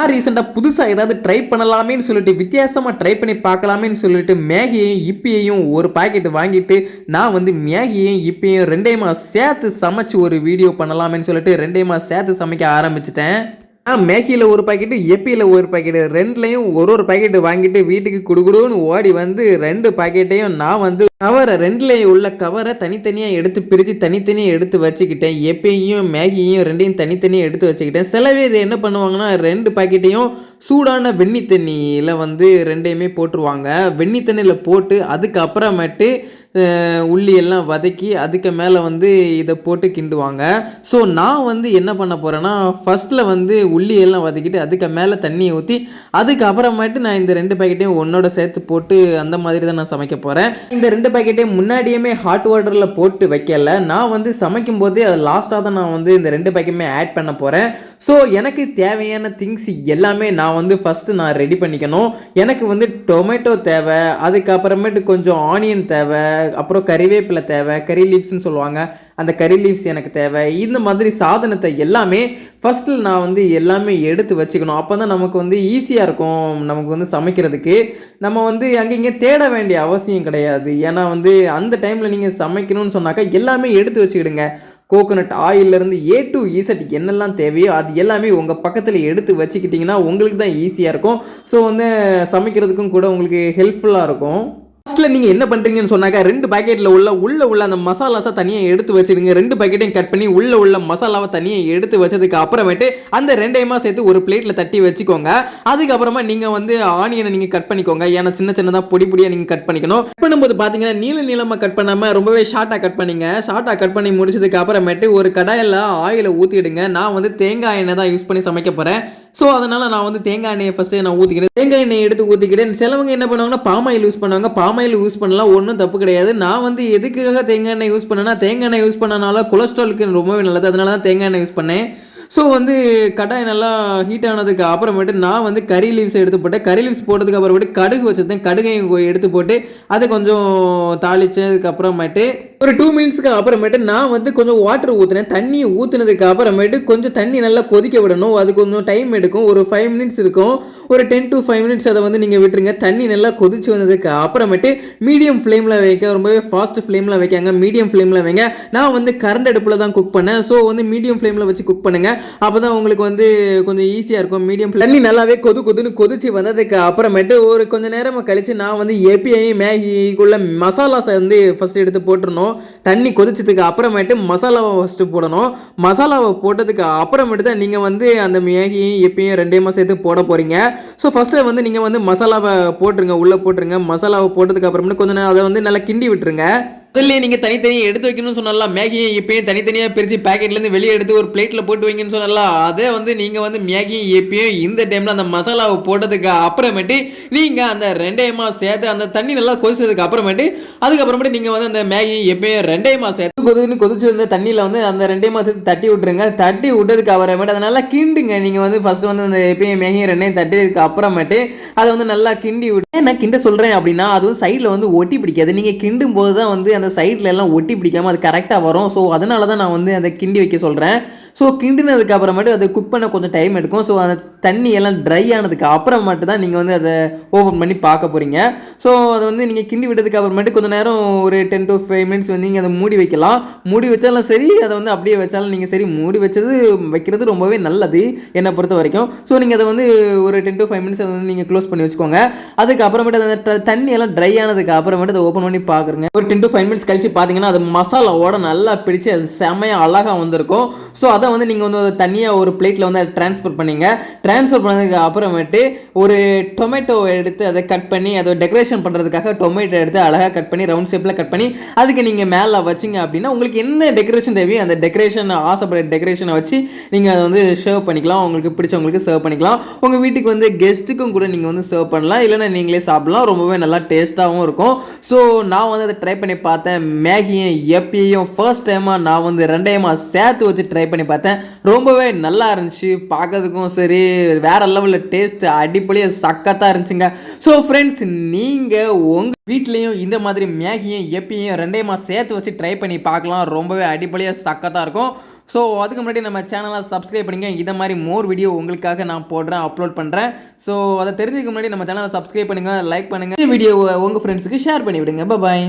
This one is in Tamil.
நான் ரீசெண்டாக புதுசாக ஏதாவது ட்ரை பண்ணலாமேன்னு சொல்லிட்டு வித்தியாசமாக ட்ரை பண்ணி பார்க்கலாமேன்னு சொல்லிட்டு மேகியையும் இப்பியையும் ஒரு பாக்கெட் வாங்கிட்டு நான் வந்து மேகியையும் இப்பியையும் ரெண்டையுமா சேர்த்து சமைச்சு ஒரு வீடியோ பண்ணலாமேன்னு சொல்லிட்டு ரெண்டையுமா சேர்த்து சமைக்க ஆரம்பிச்சிட்டேன். மேகியில் ஒரு பாக்கெட்டு எப்பியில் ஒரு பாக்கெட்டு ரெண்டுலேயும் ஒரு ஒரு பாக்கெட்டு வாங்கிட்டு வீட்டுக்கு குடுகுடுன்னு ஓடி வந்து ரெண்டு பாக்கெட்டையும் நான் வந்து கவரை ரெண்டுலேயும் உள்ள கவரை தனித்தனியாக எடுத்து பிரித்து தனித்தனியாக எடுத்து வச்சுக்கிட்டேன். எப்பையும் மேகியையும் ரெண்டையும் தனித்தனியாக எடுத்து வச்சுக்கிட்டேன். சில பேர் என்ன பண்ணுவாங்கன்னா ரெண்டு பாக்கெட்டையும் சூடான வெண்ணி தண்ணியில் வந்து ரெண்டையுமே போட்டுருவாங்க. வெண்ணி தண்ணியில் போட்டு அதுக்கப்புறமேட்டு உள்ளி எல்லாம் வதக்கி அதுக்கு மேலே வந்து இதை போட்டு கிண்டுவாங்க. ஸோ நான் வந்து என்ன பண்ண போகிறேன்னா ஃபஸ்ட்டில் வந்து உள்ளி எல்லாம் வதக்கிட்டு அதுக்கு மேலே தண்ணியை ஊற்றி அதுக்கப்புறமேட்டு நான் இந்த ரெண்டு பேக்கெட்டையும் ஒன்னோட சேர்த்து போட்டு அந்த மாதிரி தான் நான் சமைக்க போகிறேன் இந்த ரெண்டு பாக்கெட்டையும் முன்னாடியுமே ஹாட் வாட்டரில் போட்டு வைக்கல. நான் வந்து சமைக்கும் போதே அது லாஸ்ட்டாக தான் நான் வந்து இந்த ரெண்டு பேக்கெட்டுமே ஆட் பண்ண போகிறேன் ஸோ எனக்கு தேவையான திங்ஸ் எல்லாமே நான் வந்து ஃபஸ்ட்டு நான் ரெடி பண்ணிக்கணும். எனக்கு வந்து டொமேட்டோ தேவை அதுக்கப்புறமேட்டு கொஞ்சம் ஆனியன் தேவை அப்புறம் கறிவேப்பிலை தேவை கறி லீவ்ஸ்னு சொல்லுவாங்க. அந்த கறி லீவ்ஸ் எனக்கு தேவை. இந்த மாதிரி சாதனத்தை எல்லாமே ஃபஸ்ட்டில் நான் வந்து எல்லாமே எடுத்து வச்சுக்கணும். அப்போ தான் நமக்கு வந்து ஈஸியாக இருக்கும் நமக்கு வந்து சமைக்கிறதுக்கு. நம்ம வந்து அங்கங்கே தேட வேண்டிய அவசியம் கிடையாது. ஏன்னா வந்து அந்த டைமில் நீங்கள் சமைக்கணும்னு சொன்னாக்கா எல்லாமே எடுத்து வச்சுக்கிடுங்க. கோகோனட் ஆயிலிருந்து ஏ டு ஈசட் என்னெல்லாம் தேவையோ அது எல்லாமே உங்கள் பக்கத்தில் எடுத்து வச்சுக்கிட்டிங்கன்னா உங்களுக்கு தான் ஈஸியாக இருக்கும். ஸோ வந்து சமைக்கிறதுக்கும் கூட உங்களுக்கு ஹெல்ப்ஃபுல்லாக இருக்கும். ஃபஸ்ட்டில் நீங்கள் என்ன பண்ணுறீங்கன்னு சொன்னாக்கா ரெண்டு பாக்கெட்டில் உள்ள உள்ள உள்ள அந்த மசாலாஸை தனியாக எடுத்து வச்சிடுங்க. ரெண்டு பாக்கெட்டையும் கட் பண்ணி உள்ள உள்ள மசாலாவை தனியாக எடுத்து வச்சதுக்கு அப்புறமேட்டு அந்த ரெண்டையுமா சேர்த்து ஒரு பிளேட்டில் தட்டி வச்சுக்கோங்க. அதுக்கப்புறமா நீங்கள் வந்து ஆனியனை நீங்கள் கட் பண்ணிக்கோங்க. ஏன்னா சின்ன சின்னதாக பொடி பொடியாக நீங்கள் கட் பண்ணிக்கணும். கட் பண்ணும்போது பார்த்தீங்கன்னா நீள நீளமாக கட் பண்ணாமல் ரொம்பவே ஷார்ட்டாக கட் பண்ணிங்க. ஷார்ட்டாக கட் பண்ணி முடிச்சதுக்கு அப்புறமேட்டு ஒரு கடாயில் ஆயிலை ஊற்றிடுங்க நான் வந்து தேங்காய் எண்ணெய் தான் யூஸ் பண்ணி சமைக்க போகிறேன் ஸோ அதனால் நான் வந்து தேங்காய் எண்ணெயை ஃபஸ்ட்டு நான் ஊற்றிக்கிறேன் தேங்காய் எண்ணெய் எடுத்து ஊற்றிக்கிட்டேன் சிலவங்க என்ன பண்ணுவாங்கன்னா பாமாயில் யூஸ் பண்ணுவாங்க. பாமாயில் யூஸ் பண்ணலாம். ஒன்றும் தப்பு கிடையாது. நான் வந்து எதுக்காக தேங்காய் எண்ணெய் யூஸ் பண்ணேன்னா தேங்காய் எண்ணெய் யூஸ் பண்ணனால கொலஸ்ட்ராலுக்கு ரொம்பவே நல்லது. அதனால தான் தேங்காய் எண்ணெய் யூஸ் பண்ணேன். ஸோ வந்து கடாய் நல்லா ஹீட் ஆனதுக்கு அப்புறமேட்டு நான் வந்து கறி லீவ்ஸ் எடுத்து போட்டேன். கறி லீவ்ஸ் போட்டதுக்கு அப்புறமேட்டு கடுகு வச்சிருந்தேன். கடுகையும் எடுத்து போட்டு அதை கொஞ்சம் தாளிச்சதுக்கப்புறமேட்டு ஒரு டூ மினிட்ஸ்க்கு அப்புறமேட்டு நான் வந்து கொஞ்சம் வாட்டர் ஊற்றினேன் தண்ணியை ஊற்றுனதுக்கு அப்புறமேட்டு கொஞ்சம் தண்ணி நல்லா கொதிக்க விடணும். அது கொஞ்சம் டைம் எடுக்கும். ஒரு ஃபைவ் மினிட்ஸ் இருக்கும். ஒரு டென் டு ஃபைவ் மினிட்ஸ் அதை வந்து நீங்கள் விட்டுருங்க. தண்ணி நல்லா கொதிச்சு வந்ததுக்கு அப்புறமேட்டு மீடியம் ஃப்ளேமில் வைக்க ரொம்பவே ஃபாஸ்ட் ஃப்ளேமில் வைக்காங்க. மீடியம் ஃப்ளேமில் வைங்க. நான் வந்து கரண்ட் அடுப்பில் தான் குக் பண்ணேன். ஸோ வந்து மீடியம் ஃப்ளேமில் வச்சு குக் பண்ணுங்கள் அப்போ தான் உங்களுக்கு வந்து கொஞ்சம் ஈஸியாக இருக்கும். மீடியம் தண்ணி நல்லாவே கொது கொதுன்னு கொதிச்சு வந்ததுக்கு அப்புறமேட்டு ஒரு கொஞ்ச நேரமாக கழித்து நான் வந்து எப்பியையும் மேகிக்குள்ள மசாலாஸை வந்து ஃபஸ்ட் எடுத்து போட்டுருணும் தண்ணி கொதிச்சதுக்கு அப்புறமேட்டு மசாலாவை ஃபஸ்ட்டு போடணும். மசாலாவை போட்டதுக்கு அப்புறமேட்டு தான் நீங்கள் வந்து அந்த மேகியும் எப்பயும் ரெண்டையுமா சேர்த்து போட போகிறீங்க ஸோ ஃபஸ்ட்டு வந்து நீங்கள் வந்து மசாலாவை போட்டுருங்க உள்ளே போட்டுருங்க. மசாலாவை போட்டதுக்கு அப்புறமேட்டு கொஞ்சம் நேரம் அதை வந்து நல்லா கிண்டி விட்டுருங்க. முதல்ல நீங்கள் தனித்தனியாக எடுத்து வைக்கணும்னு சொன்னலாம் மேகியை எப்பயும் தனித்தனியாக பிரித்து பேக்கெட்லேருந்து வெளியே எடுத்து ஒரு பிளேட்டில் போட்டு வைங்கன்னு சொன்னலாம் அதே வந்து நீங்கள் வந்து மேகியும் எப்பயும் இந்த டைமில் அந்த மசாலாவை போட்டதுக்கு அப்புறமேட்டு நீங்கள் அந்த ரெண்டையுமா சேர்த்து அந்த தண்ணி நல்லா கொதிச்சதுக்கு அப்புறமேட்டு அதுக்கப்புறமேட்டு நீங்கள் வந்து அந்த மேகியும் எப்பயும் ரெண்டையுமா சேர்த்து கொதின்னு கொதிச்சு இருந்த தண்ணியில் வந்து அந்த ரெண்டையுமா சேர்த்து தட்டி விட்டுருங்க. தட்டி விட்டதுக்கு அப்புறமேட்டு அதை நல்லா கிண்டுங்க. நீங்கள் வந்து ஃபஸ்ட்டு வந்து அந்த எப்பயும் மேகியும் ரெண்டையும் தட்டியதுக்கு அப்புறமேட்டு அதை வந்து நல்லா கிண்டி விட்டு ஏன் நான் கிண்ட சொல்கிறேன் அப்படின்னா அது வந்து சைடில் வந்து ஒட்டி பிடிக்காது. நீங்கள் கிண்டும் போது தான் வந்து அந்த சைடில் எல்லாம் ஒட்டி பிடிக்காம அது கரெக்டாக வரும். ஸோ அதனால தான் நான் வந்து அதை கிண்டி வைக்க சொல்கிறேன் ஸோ கிண்டினதுக்கு அப்புறமேட்டு அதை குக் பண்ண கொஞ்சம் டைம் எடுக்கும். ஸோ அந்த தண்ணி எல்லாம் ட்ரை ஆனதுக்கு அப்புறமேட்டு தான் நீங்கள் வந்து அதை ஓப்பன் பண்ணி பார்க்க போகிறீங்க ஸோ அதை வந்து நீங்கள் கிண்டி விட்டதுக்கு அப்புறமேட்டு கொஞ்சம் நேரம் ஒரு டென் டு ஃபைவ் மினிட்ஸ் வந்து நீங்கள் அதை மூடி வைக்கலாம். மூடி வச்சாலும் சரி அதை வந்து அப்படியே வச்சாலும் நீங்கள் சரி மூடி வச்சது வைக்கிறது ரொம்பவே நல்லது என்னை பொறுத்த வரைக்கும். ஸோ நீங்கள் அதை வந்து ஒரு டென் டு ஃபைவ் மினிட்ஸ் வந்து நீங்கள் க்ளோஸ் பண்ணி வச்சுக்கோங்க. அதுக்கப்புறமேட்டு அந்த தண்ணி எல்லாம் ட்ரை ஆனதுக்கு அப்புறமேட்டு அதை ஓப்பன் பண்ணி பார்க்குறேங்க. ஒரு டென் டு ஃபைவ் மினிட்ஸ் கழிச்சு பார்த்தீங்கன்னா அது மசாலாவோட நல்லா பிடிச்சி அது செம்மையாக அழகாக வந்திருக்கும். ஸோ அதை வந்து நீங்கள் வந்து ஒரு தனியாக ஒரு பிளேட்டில் வந்து அதை ட்ரான்ஸ்ஃபர் பண்ணிங்க. ட்ரான்ஸ்ஃபர் பண்ணதுக்கு அப்புறமேட்டு ஒரு டொமேட்டோ எடுத்து அதை கட் பண்ணி அதை டெக்கரேஷன் பண்ணுறதுக்காக டொமேட்டோ எடுத்து அழகாக கட் பண்ணி ரவுண்ட் ஷேப்பில் கட் பண்ணி அதுக்கு நீங்கள் மேலே வச்சிங்க அப்படின்னா உங்களுக்கு என்ன டெக்கரேஷன் தேவையோ அந்த டெக்கரேஷன் ஆசைப்படுற டெக்கரேஷனை வச்சு நீங்கள் அதை வந்து சர்வ் பண்ணிக்கலாம். உங்களுக்கு பிடிச்சவங்களுக்கு சர்வ் பண்ணிக்கலாம். உங்கள் வீட்டுக்கு வந்து கெஸ்ட்டுக்கும் கூட நீங்கள் வந்து சர்வ் பண்ணலாம். இல்லைன்னா நீங்களே சாப்பிடலாம். ரொம்பவே நல்லா டேஸ்ட்டாகவும் இருக்கும். ஸோ நான் வந்து அதை ட்ரை பண்ணி பார்த்தேன். மேகியும் எப்பயும் ஃபர்ஸ்ட் டைமாக நான் வந்து ரெண்டையமாக சேர்த்து வச்சு ட்ரை பண்ணி பார்த்தேன். ரொம்பவே நல்லா இருந்துச்சு. பார்க்கறதுக்கும் சரி வேற லெவலில் டேஸ்ட் அடிப்படையாக சக்கத்தாக இருந்துச்சுங்க. ஸோ ஃப்ரெண்ட்ஸ் நீங்கள் உங்கள் வீட்லேயும் இந்த மாதிரி மேகியும் எப்பயும் ரெண்டையுமா சேர்த்து வச்சு ட்ரை பண்ணி பார்க்கலாம். ரொம்பவே அடிப்படையாக சக்கத்தாக இருக்கும். ஸோ அதுக்கு முன்னாடி நம்ம சேனலை சப்ஸ்கிரைப் பண்ணிங்க. இதை மாதிரி மோர் வீடியோ உங்களுக்காக நான் போடுறேன் அப்லோட் பண்ணுறேன் ஸோ அதை தெரிஞ்சுக்க முன்னாடி நம்ம சேனலை சப்ஸ்கிரைப் பண்ணுங்கள் லைக் பண்ணுங்கள் வீடியோவை உங்கள் ஃப்ரெண்ட்ஸுக்கு ஷேர் பண்ணி விடுங்க பாய்